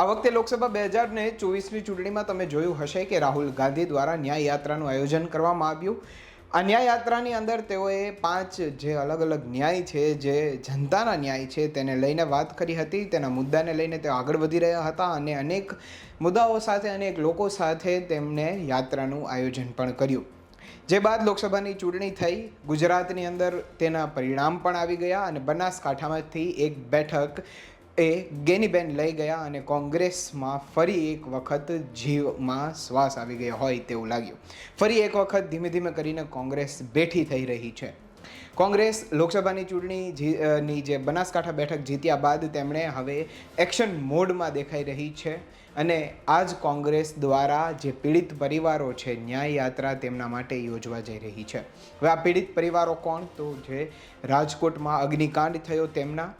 આ વખતે લોકસભા બે હજાર ને ચોવીસની ચૂંટણીમાં તમે જોયું હશે કે રાહુલ ગાંધી દ્વારા ન્યાય યાત્રાનું આયોજન કરવામાં આવ્યું. આ ન્યાય યાત્રાની અંદર તેઓએ પાંચ જે અલગ અલગ ન્યાય છે, જે જનતાના ન્યાય છે, તેને લઈને વાત કરી હતી. તેના મુદ્દાને લઈને તેઓ આગળ વધી રહ્યા હતા અને અનેક મુદ્દાઓ સાથે અનેક લોકો સાથે તેમણે યાત્રાનું આયોજન પણ કર્યું. જે બાદ લોકસભાની ચૂંટણી થઈ, ગુજરાતની અંદર તેના પરિણામ પણ આવી ગયા અને બનાસકાંઠામાંથી એક બેઠક એ ગેનીબેન લઈ ગયા અને કોંગ્રેસમાં ફરી એક વખત જીવમાં શ્વાસ આવી ગયો હોય તેવું લાગ્યું. ફરી એક વખત ધીમે ધીમે કરીને કોંગ્રેસ બેઠી થઈ રહી છે. કોંગ્રેસ લોકસભાની ચૂંટણી ની જે બનાસકાંઠા બેઠક જીત્યા બાદ તેમણે હવે એક્શન મોડમાં દેખાઈ રહી છે અને આ જ કોંગ્રેસ દ્વારા જે પીડિત પરિવારો છે ન્યાય યાત્રા તેમના માટે યોજવા જઈ રહી છે. હવે આ પીડિત પરિવારો કોણ? તો જે રાજકોટમાં અગ્નિકાંડ થયો તેમના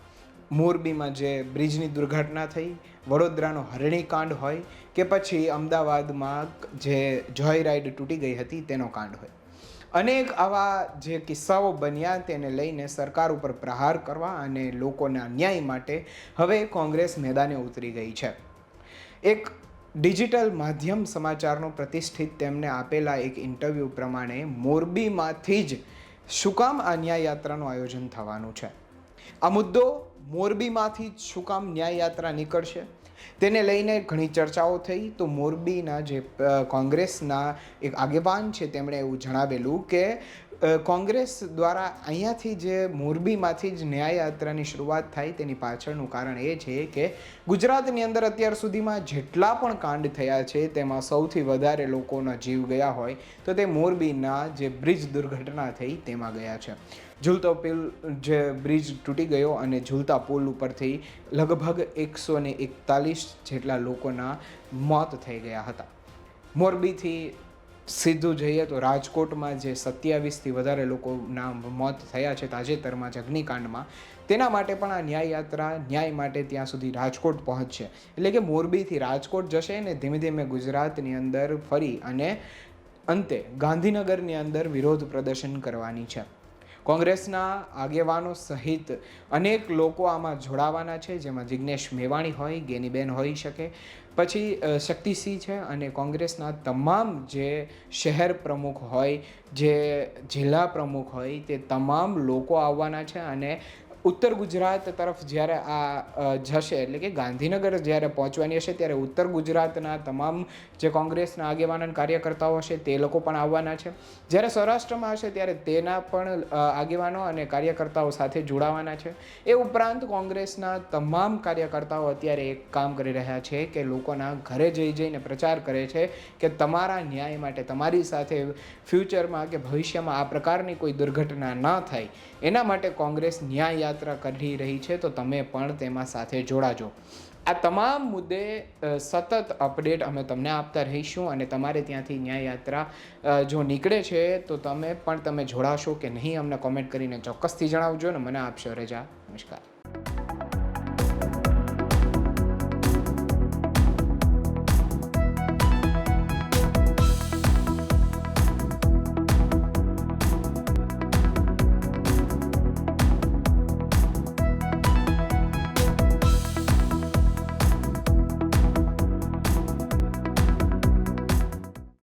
મોરબીમાં જે બ્રિજની દુર્ઘટના થઈ, વડોદરાનો હરણીકાંડ હોય કે પછી અમદાવાદમાં જે જોય રાઈડ તૂટી ગઈ હતી તેનો કાંડ હોય. અનેક આવા જે કિસ્સાઓ બન્યા તેને લઈને સરકાર ઉપર પ્રહાર કરવા અને લોકોના ન્યાય માટે હવે કોંગ્રેસ મેદાને ઉતરી ગઈ છે. એક ડિજિટલ માધ્યમ સમાચારનો પ્રતિષ્ઠિત તેમને આપેલા એક ઇન્ટરવ્યૂ પ્રમાણે મોરબીમાંથી જ શું કામ આ ન્યાય યાત્રાનું આયોજન થવાનું છે? આ મુદ્દો મોરબીમાંથી શું કામ ન્યાય યાત્રા નીકળશે. તેને લઈને ઘણી ચર્ચાઓ થઈ તો મોરબીના જે કોંગ્રેસના એક આગેવાન છે તેમણે એવું જણાવેલું કે કોંગ્રેસ દ્વારા અહીંયાથી જે મોરબીમાંથી જ ન્યાય યાત્રાની શરૂઆત થાય તેની પાછળનું કારણ એ છે કે, ગુજરાતની અંદર અત્યાર સુધીમાં જેટલા પણ કાંડ થયા છે તેમાં સૌથી વધારે લોકોના જીવ ગયા હોય તો તે મોરબીના જે બ્રિજ દુર્ઘટના થઈ તેમાં ગયા છે. ઝૂલતો પુલ જે બ્રિજ તૂટી ગયો અને ઝૂલતા પુલ ઉપરથી લગભગ એકસો ને એકતાલીસ જેટલા લોકોના મોત થઈ ગયા હતા. મોરબીથી સીધું જઈએ તો રાજકોટમાં જે સત્યાવીસથી વધારે લોકોના મોત થયા છે તાજેતરમાં જ અગ્નિકાંડમાં, તેના માટે પણ આ ન્યાય યાત્રા ન્યાય માટે ત્યાં સુધી રાજકોટ પહોંચશે. એટલે કે મોરબીથી રાજકોટ જશે ને ધીમે ધીમે ગુજરાતની અંદર ફરી અને અંતે ગાંધીનગરની અંદર વિરોધ પ્રદર્શન કરવાની છે. કોંગ્રેસના આગેવાનો સહિત અનેક લોકો આમાં જોડાવાના છે, જેમાં જિજ્ઞેશ મેવાણી હોય, ગેનીબેન હોઈ શકે. પછી શક્તિસિંહ છે અને કોંગ્રેસના તમામ જે શહેર પ્રમુખ હોય, જે જિલ્લા પ્રમુખ હોય, તે તમામ લોકો આવવાના છે અને ઉત્તર ગુજરાત તરફ જ્યારે આ જશે, એટલે કે ગાંધીનગર જ્યારે પહોંચવાની હશે, ત્યારે ઉત્તર ગુજરાતના તમામ જે કોંગ્રેસના આગેવાન કાર્યકર્તાઓ હશે, તે લોકો પણ આવવાના છે. જ્યારે સૌરાષ્ટ્રમાં હશે, ત્યારે તેના પણ આગેવાનો અને કાર્યકર્તાઓ સાથે જોડાવાના છે. એ ઉપરાંત કોંગ્રેસના તમામ કાર્યકર્તાઓ અત્યારે એક કામ કરી રહ્યા છે કે લોકોના ઘરે જઈ જઈને પ્રચાર કરે છે કે તમારા ન્યાય માટે, તમારી સાથે ફ્યુચરમાં કે ભવિષ્યમાં આ પ્રકારની કોઈ દુર્ઘટના ન થાય. એના માટે કોંગ્રેસ ન્યાય યાત્રા કરી રહી છે, તો તમે પણ તેમાં સાથે જોડાજો. આ તમામ મુદ્દે સતત અપડેટ અમે તમને આપતા રહીશું અને તમારે ત્યાંથી ન્યાયયાત્રા જો નીકળે છે, તો તમે પણ તમે જોડાશો કે નહીં, અમને કોમેન્ટ કરીને ચોક્કસથી જણાવજો ને મને આપશો, રજા. નમસ્કાર.